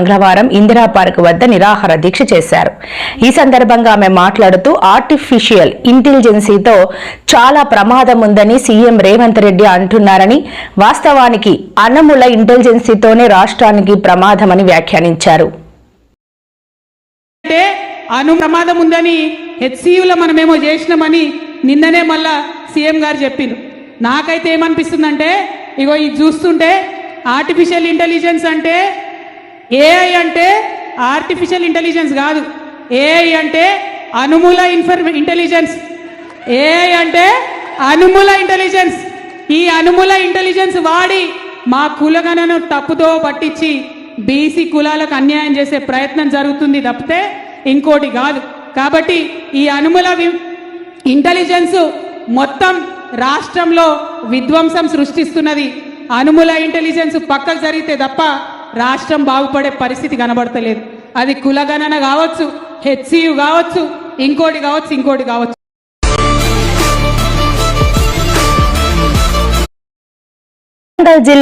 మంగళవారం ఇందిరా పార్క్ వద్ద నిరాహార దీక్ష చేశారు. ఈ సందర్భంగా ఆమె మాట్లాడుతూ ఆర్టిఫిషియల్ ఇంటెలిజెన్సీతో చాలా ప్రమాదం ఉందని సీఎం రేవంత్ రెడ్డి అంటున్నారని వాస్తవానికి అన్నముల ఇంటెలిజెన్సీతోనే రాష్ట్రానికి ప్రమాదమని వ్యాఖ్యానించారు. అను ప్రమాదం ఉందని హెచ్సియులో మనమేమో చేసినామని నిన్ననే మళ్ళా సీఎం గారు చెప్పిండు నాకైతే ఏమనిపిస్తుందంటే ఇగో ఇది చూస్తుంటే ఆర్టిఫిషియల్ ఇంటెలిజెన్స్ అంటే ఏఐ అంటే ఆర్టిఫిషియల్ ఇంటెలిజెన్స్ కాదు. ఏఐ అంటే అనుమూల ఇన్ఫర్ ఇంటెలిజెన్స్ ఏఐ అంటే అనుమూల ఇంటెలిజెన్స్ ఈ అనుమూల ఇంటెలిజెన్స్ వాడి మా కులగణను తప్పుతో పట్టించి బీసీ కులాలకు అన్యాయం చేసే ప్రయత్నం జరుగుతుంది తప్పితే ఇంకోటి కాదు. కాబట్టి ఈ అనుమూల ఇంటెలిజెన్స్ మొత్తం రాష్ట్రంలో విధ్వంసం సృష్టిస్తున్నది. అనుముల ఇంటెలిజెన్స్ పక్కకు జరిగితే తప్ప రాష్ట్రం బాగుపడే పరిస్థితి కనబడతలేదు. అది కులగణన కావచ్చు హెచ్సియు కావచ్చు ఇంకోటి కావచ్చు ఇంకోటి కావచ్చు. జిల్లా